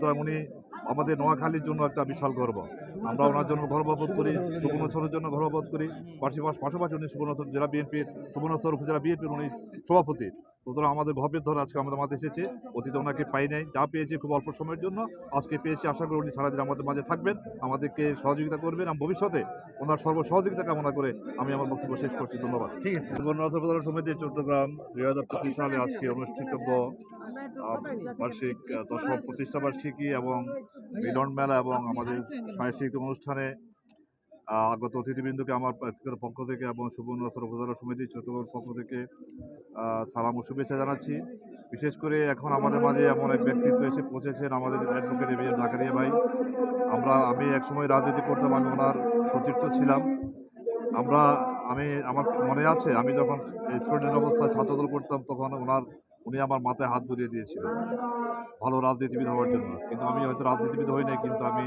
সুতরাং উনি আমাদের নোয়াখালীর জন্য একটা বিশাল গর্ব। আমরা ওনার জন্য গর্ববোধ করি, সুবর্ণচরের জন্য গর্ববোধ করি। পাশাপাশি পাশাপাশি উনি সুবর্ণচর জেলা বিএনপির সুবর্ণচর উপজেলা বিএনপির উনি সভাপতি। সুতরাং আমাদের গর্বের ধরে আজকে আমাদের মাঝে এসেছে অতীতে ওনাকে পাই নাই যা পেয়েছি খুব অল্প সময়ের জন্য আজকে পেয়েছি আশা করি উনি সারাদিন আমাদের মাঝে থাকবেন আমাদেরকে সহযোগিতা করবেন এবং ভবিষ্যতে ওনার সর্ব সহযোগিতা কামনা করে আমি আমার বক্তব্য শেষ করছি ধন্যবাদ। ঠিক আছে। গণরাজ্য প্রধান সমিতি চট্টগ্রাম দুই হাজার পঁচিশ সালে আজকে অনুষ্ঠিতব্য আহ, বার্ষিক দশম প্রতিষ্ঠা বার্ষিকী এবং মিলন মেলা এবং আমাদের সাংস্কৃতিক অনুষ্ঠানে আগত অতিথিবৃন্দকে আমার ব্যক্তিগত পক্ষ থেকে এবং সুবর্ণচর উপজেলা সমিতি চট্টগ্রামের পক্ষ থেকে সালাম ও শুভেচ্ছা জানাচ্ছি। বিশেষ করে এখন আমাদের মাঝে এমন এক ব্যক্তিত্ব এসে পৌঁছেছেন আমাদের অ্যাডভোকেট এবিএম জাকারিয়া ভাই। আমরা, আমি একসময় রাজনীতি করতাম আমি ওনার সতীর্থ ছিলাম। আমরা, আমি, আমার মনে আছে, আমি যখন স্টুডেন্ট অবস্থায় ছাত্রদল করতাম, তখন ওনার উনি আমার মাথায় হাত বুলিয়ে দিয়েছিলেন ভালো রাজনীতিবিদ হওয়ার জন্য। কিন্তু আমি হয়তো রাজনীতিবিদ হই নাই কিন্তু আমি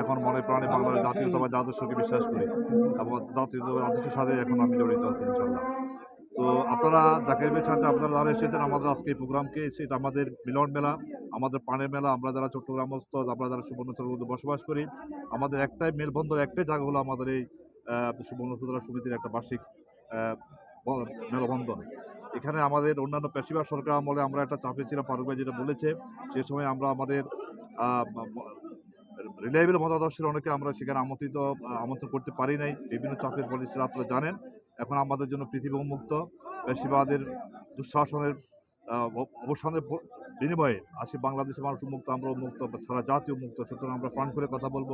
এখন মনে প্রাণে বাংলার জাতীয়তাবাদ আদর্শকে বিশ্বাস করি এবং জাতীয়তাবাদ আদর্শের সাথে এখন আমি জড়িত আছি ইনশাল্লাহ তো আপনারা জাকির ভাইয়ের সাথে আপনারা যারা এসেছেন আমাদের আজকে এই প্রোগ্রামকে সেটা আমাদের মিলন মেলা আমাদের পানের মেলা আমরা যারা চট্টগ্রামস্থ আমরা যারা সুবর্ণচরের মধ্যে বসবাস করি আমাদের একটাই মেলবন্ধন একটাই জায়গা হলো আমাদের এই আহ, সুবর্ণ উপজেলা সমিতির একটা বার্ষিক মেলবন্ধন। এখানে আমাদের অন্যান্য পেশিবার সরকার আমলে আমরা একটা চাপে ছিলাম, ফারুক ভাই যেটা বলেছে, সে সময় আমরা আমাদের রিলায়েবল মতাদর্শের অনেকে আমরা সেখানে আমন্ত্রিত আমন্ত্রণ করতে পারি নাই। বিভিন্ন চাপের ফলে সেটা আপনারা জানেন। এখন আমাদের জন্য পৃথিবী উন্মুক্ত। পেশিবাদের দুঃশাসনের অবসানের বিনিময়ে আজকে বাংলাদেশের মানুষ মুক্ত আমরা মুক্ত সারা জাতীয় মুক্ত সুতরাং আমরা প্রাণ করে কথা বলব।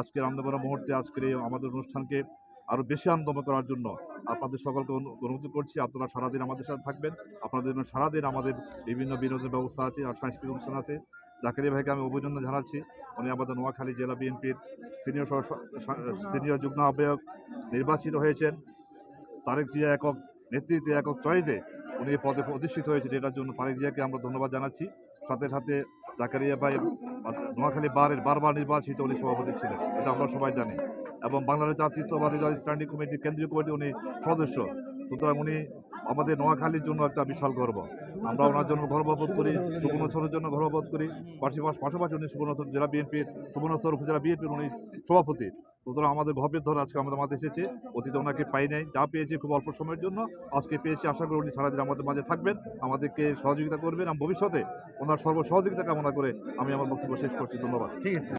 আজকের আনন্দময় মুহূর্তে আজকের এই আমাদের অনুষ্ঠানকে আরও বেশি আনন্দময় করার জন্য আপনাদের সকলকে অনু- অনুরোধ করছি, আপনারা সারাদিন আমাদের সাথে থাকবেন। আপনাদের জন্য সারাদিন আমাদের বিভিন্ন বিনোদনের ব্যবস্থা আছে আর সাংস্কৃতিক অনুষ্ঠান আছে। জাকারিয়া ভাইকে আমি অভিনন্দন জানাচ্ছি। উনি আমাদের নোয়াখালী জেলা বিএনপির সিনিয়র সিনিয়র যুগ্ম আহ্বায়ক নির্বাচিত হয়েছেন। তারেক জিয়া একক নেতৃত্বে একক চয়েসে উনি পদে অধিষ্ঠিত হয়েছেন। এটার জন্য তারেক জিয়াকে আমরা ধন্যবাদ জানাচ্ছি। সাথে সাথে জাকারিয়া ভাই, নোয়াখালী বারের বারবার নির্বাচিত উনি সভাপতি ছিলেন। এটা আমরা সবাই জানি। এবং বাংলাদেশ জাতীয়তাবাদী দল স্ট্যান্ডিং কমিটি কেন্দ্রীয় কমিটি উনি সদস্য। সুতরাং উনি আমাদের নোয়াখালীর জন্য একটা বিশাল গর্ব। আমরা ওনার জন্য গর্ববোধ করি, সুবর্ণচরের জন্য গর্ববোধ করি। পাশাপাশি পাশাপাশি উনি সুবর্ণচর জেলা বিএনপির সুবর্ণচর উপজেলা বিএনপির উনি সভাপতি। সুতরাং আমাদের গর্বের ধরে আজকে আমাদের মাঝে এসেছে। অতীতে ওনাকে পাই নাই, যা পেয়েছি খুব অল্প সময়ের জন্য। আজকে পেয়েছি, আশা করি উনি সারাদিন আমাদের মাঝে থাকবেন, আমাদেরকে সহযোগিতা করবেন এবং ভবিষ্যতে ওনার সর্ব সহযোগিতা কামনা করে আমি আমার বক্তব্য শেষ করছি। ধন্যবাদ। ঠিক আছে।